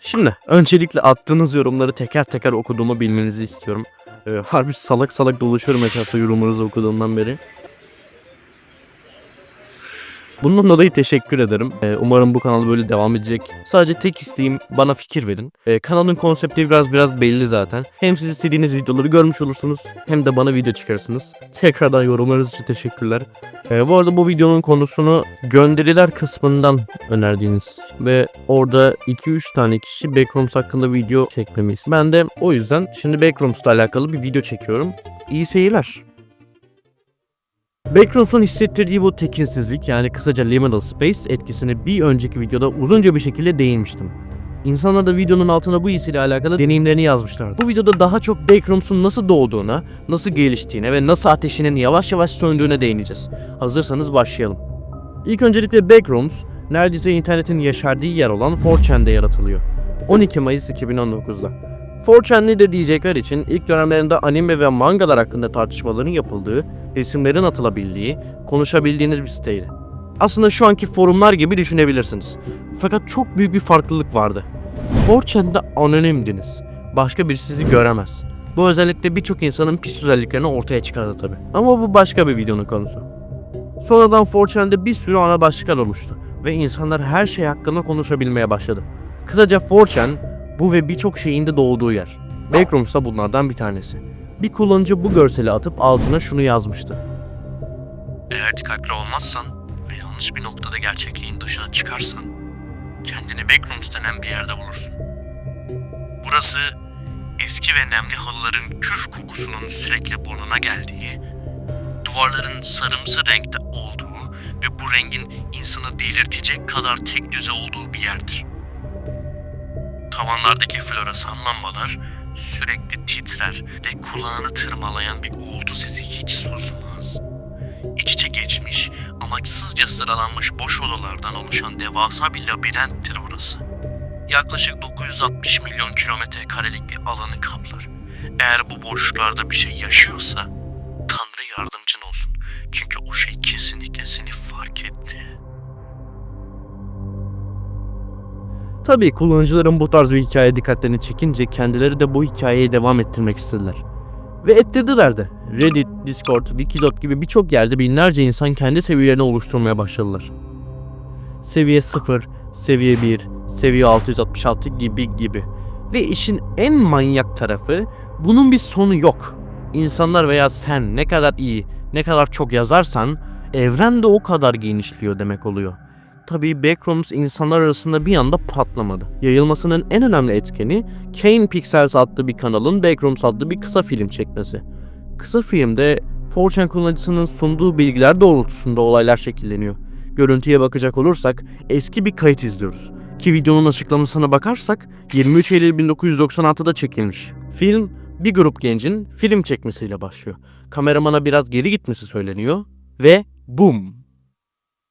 Şimdi öncelikle attığınız yorumları teker teker okuduğumu bilmenizi istiyorum. Ee, harbi salak salak dolaşıyorum etrafta yorumlarınızı okuduğumdan beri. Bundan dolayı teşekkür ederim. Ee, umarım bu kanal böyle devam edecek. Sadece tek isteğim bana fikir verin. Ee, kanalın konsepti biraz biraz belli zaten. Hem siz istediğiniz videoları görmüş olursunuz hem de bana video çıkarırsınız. Tekrardan yorumlarınız için teşekkürler. Ee, bu arada bu videonun konusunu gönderiler kısmından önerdiğiniz ve orada 2-3 tane kişi Backrooms hakkında video çekmemi. Ben de o yüzden şimdi Backrooms'la alakalı bir video çekiyorum. İyi seyirler. Backrooms'un hissettirdiği bu tekinsizlik yani kısaca liminal space etkisini bir önceki videoda uzunca bir şekilde değinmiştim. İnsanlar da videonun altına bu hissiyle alakalı deneyimlerini yazmışlardı. Bu videoda daha çok Backrooms'un nasıl doğduğuna, nasıl geliştiğine ve nasıl ateşinin yavaş yavaş söndüğüne değineceğiz. Hazırsanız başlayalım. İlk öncelikle Backrooms, neredeyse internetin yaşardığı yer olan 4chan'de yaratılıyor. 12 Mayıs 2019'da. 4chan nedir diyecekler için ilk dönemlerinde anime ve mangalar hakkında tartışmaların yapıldığı, resimlerin atılabildiği, konuşabildiğiniz bir siteydi. Aslında şu anki forumlar gibi düşünebilirsiniz. Fakat çok büyük bir farklılık vardı. 4chan'de anonimdiniz. Başka biri sizi göremez. Bu özellikle birçok insanın pis özelliklerini ortaya çıkardı tabi. Ama bu başka bir videonun konusu. Sonradan 4chan'de bir sürü ana başlıklar oluştu ve insanlar her şey hakkında konuşabilmeye başladı. Kısaca 4chan bu ve birçok şeyin de doğduğu yer. Backrooms da bunlardan bir tanesi. Bir kullanıcı bu görseli atıp altına şunu yazmıştı. Eğer dikkatli olmazsan ve yanlış bir noktada gerçekliğin dışına çıkarsan kendini Backrooms denen bir yerde bulursun. Burası eski ve nemli halıların küf kokusunun sürekli burnuna geldiği, duvarların sarımsı renkte olduğu ve bu rengin insanı delirtecek kadar tek düze olduğu bir yerdir. Tavanlardaki floresan lambalar sürekli titrer ve kulağını tırmalayan bir uğultu sesi hiç susmaz. İç içe geçmiş, amaçsızca sıralanmış boş odalardan oluşan devasa bir labirenttir burası. Yaklaşık 960 milyon kilometre karelik bir alanı kaplar. Eğer bu boşluklarda bir şey yaşıyorsa, Tabii kullanıcıların bu tarz bir hikaye dikkatlerini çekince kendileri de bu hikayeyi devam ettirmek istediler. Ve ettirdiler de. Reddit, Discord, Wikidot gibi birçok yerde binlerce insan kendi seviyelerini oluşturmaya başladılar. Seviye 0, seviye 1, seviye 666 gibi gibi. Ve işin en manyak tarafı bunun bir sonu yok. İnsanlar veya sen ne kadar iyi, ne kadar çok yazarsan evren de o kadar genişliyor demek oluyor. Tabii Backrooms insanlar arasında bir anda patlamadı. Yayılmasının en önemli etkeni Kane Pixels adlı bir kanalın Backrooms adlı bir kısa film çekmesi. Kısa filmde 4chan kullanıcısının sunduğu bilgiler doğrultusunda olaylar şekilleniyor. Görüntüye bakacak olursak eski bir kayıt izliyoruz. Ki videonun açıklamasına bakarsak 23 Eylül 1996'da çekilmiş. Film bir grup gencin film çekmesiyle başlıyor. Kameramana biraz geri gitmesi söyleniyor ve boom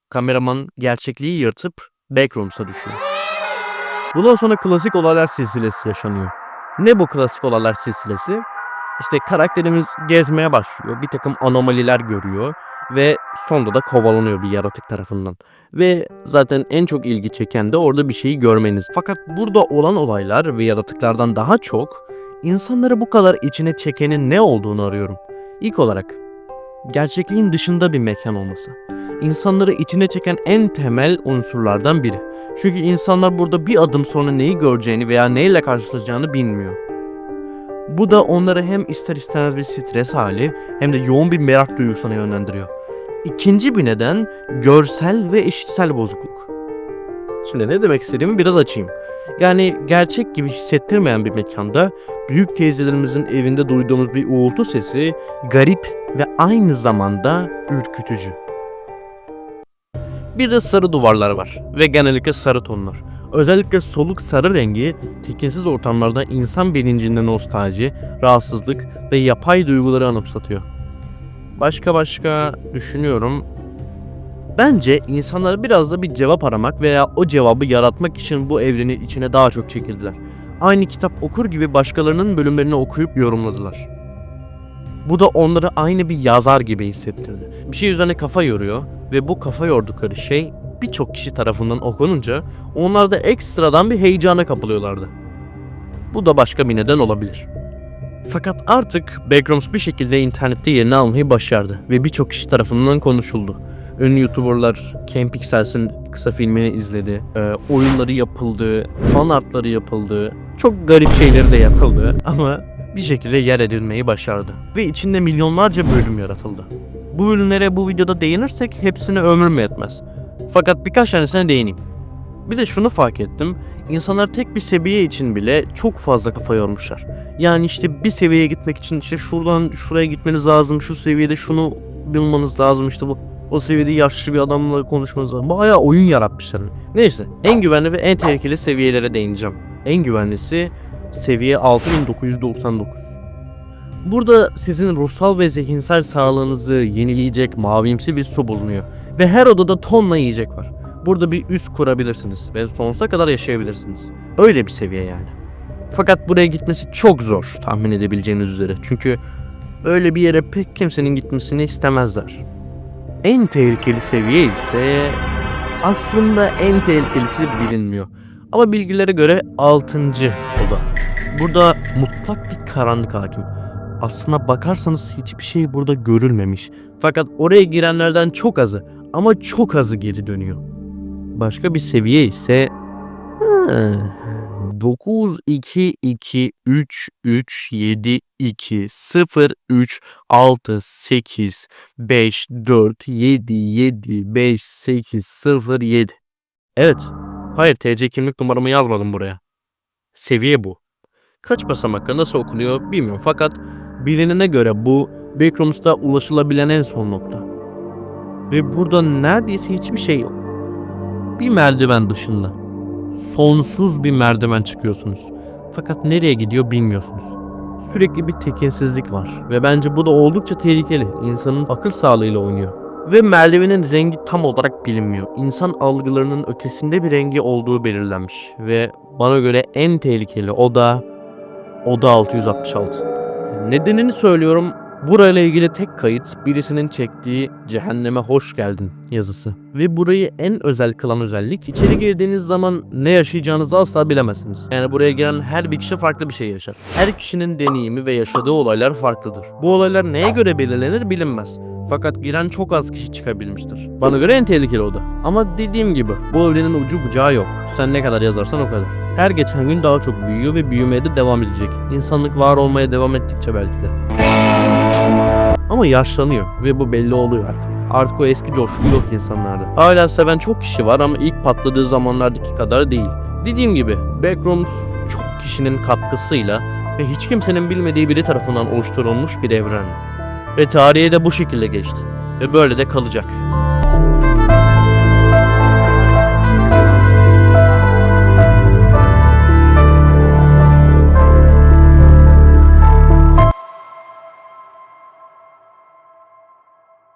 kameraman gerçekliği yırtıp Backrooms'a düşüyor. Bundan sonra klasik olaylar silsilesi yaşanıyor. Ne bu klasik olaylar silsilesi? İşte karakterimiz gezmeye başlıyor, bir takım anomaliler görüyor ve sonunda da kovalanıyor bir yaratık tarafından. Ve zaten en çok ilgi çeken de orada bir şeyi görmeniz. Fakat burada olan olaylar ve yaratıklardan daha çok insanları bu kadar içine çekenin ne olduğunu arıyorum. İlk olarak gerçekliğin dışında bir mekan olması insanları içine çeken en temel unsurlardan biri. Çünkü insanlar burada bir adım sonra neyi göreceğini veya neyle karşılaşacağını bilmiyor. Bu da onları hem ister istemez bir stres hali hem de yoğun bir merak duygusuna yönlendiriyor. İkinci bir neden görsel ve eşitsel bozukluk. Şimdi ne demek istediğimi biraz açayım. Yani gerçek gibi hissettirmeyen bir mekanda büyük teyzelerimizin evinde duyduğumuz bir uğultu sesi garip ve aynı zamanda ürkütücü. Bir de sarı duvarlar var ve genellikle sarı tonlar. Özellikle soluk sarı rengi tekinsiz ortamlarda insan bilincinde nostalji, rahatsızlık ve yapay duyguları anımsatıyor. Başka başka düşünüyorum. Bence insanlar biraz da bir cevap aramak veya o cevabı yaratmak için bu evrenin içine daha çok çekildiler. Aynı kitap okur gibi başkalarının bölümlerini okuyup yorumladılar. Bu da onları aynı bir yazar gibi hissettirdi. Bir şey üzerine kafa yoruyor ve bu kafa yordukları şey birçok kişi tarafından okununca onlar da ekstradan bir heyecana kapılıyorlardı. Bu da başka bir neden olabilir. Fakat artık Backrooms bir şekilde internette yerini almayı başardı ve birçok kişi tarafından konuşuldu. Ünlü YouTuber'lar Ken Pixels'in kısa filmini izledi. Ee, oyunları yapıldı, fan artları yapıldı. Çok garip şeyleri de yapıldı ama bir şekilde yer edilmeyi başardı. Ve içinde milyonlarca bölüm yaratıldı. Bu ürünlere bu videoda değinirsek hepsine ömrüm yetmez. Fakat birkaç tanesine değineyim. Bir de şunu fark ettim. İnsanlar tek bir seviye için bile çok fazla kafa yormuşlar. Yani işte bir seviyeye gitmek için işte şuradan şuraya gitmeniz lazım. Şu seviyede şunu bilmanız lazım. işte bu o seviyede yaşlı bir adamla konuşmanız lazım. Bayağı oyun yaratmışlar. Neyse en güvenli ve en tehlikeli seviyelere değineceğim. En güvenlisi seviye 6999. Burada sizin ruhsal ve zihinsel sağlığınızı yenileyecek mavimsi bir su bulunuyor. Ve her odada tonla yiyecek var. Burada bir üs kurabilirsiniz ve sonsuza kadar yaşayabilirsiniz. Öyle bir seviye yani. Fakat buraya gitmesi çok zor tahmin edebileceğiniz üzere. Çünkü öyle bir yere pek kimsenin gitmesini istemezler. En tehlikeli seviye ise aslında en tehlikelisi bilinmiyor. Ama bilgilere göre 6. oda. Burada mutlak bir karanlık hakim. Aslına bakarsanız hiçbir şey burada görülmemiş. Fakat oraya girenlerden çok azı ama çok azı geri dönüyor. Başka bir seviye ise Hmm, 9 2 2 3 3 7 2 0 3 6 8 5 4 7 7 5 8 0 7 Evet. Hayır TC kimlik numaramı yazmadım buraya. Seviye bu. Kaç basamakta nasıl okunuyor bilmiyorum fakat bilinene göre bu Backrooms'ta ulaşılabilen en son nokta. Ve burada neredeyse hiçbir şey yok. Bir merdiven dışında. Sonsuz bir merdiven çıkıyorsunuz. Fakat nereye gidiyor bilmiyorsunuz. Sürekli bir tekinsizlik var ve bence bu da oldukça tehlikeli. İnsanın akıl sağlığıyla oynuyor. Ve merdivenin rengi tam olarak bilinmiyor. İnsan algılarının ötesinde bir rengi olduğu belirlenmiş. Ve bana göre en tehlikeli oda Oda 666. Nedenini söylüyorum. Burayla ilgili tek kayıt birisinin çektiği cehenneme hoş geldin yazısı. Ve burayı en özel kılan özellik içeri girdiğiniz zaman ne yaşayacağınızı asla bilemezsiniz. Yani buraya giren her bir kişi farklı bir şey yaşar. Her kişinin deneyimi ve yaşadığı olaylar farklıdır. Bu olaylar neye göre belirlenir bilinmez. Fakat giren çok az kişi çıkabilmiştir. Bana göre en tehlikeli oda. Ama dediğim gibi bu evrenin ucu bucağı yok. Sen ne kadar yazarsan o kadar. Her geçen gün daha çok büyüyor ve büyümeye de devam edecek. İnsanlık var olmaya devam ettikçe belki de. Ama yaşlanıyor ve bu belli oluyor artık. Artık o eski coşku yok insanlarda. Hala seven çok kişi var ama ilk patladığı zamanlardaki kadar değil. Dediğim gibi Backrooms çok kişinin katkısıyla ve hiç kimsenin bilmediği biri tarafından oluşturulmuş bir evren. Ve tarihe de bu şekilde geçti. Ve böyle de kalacak.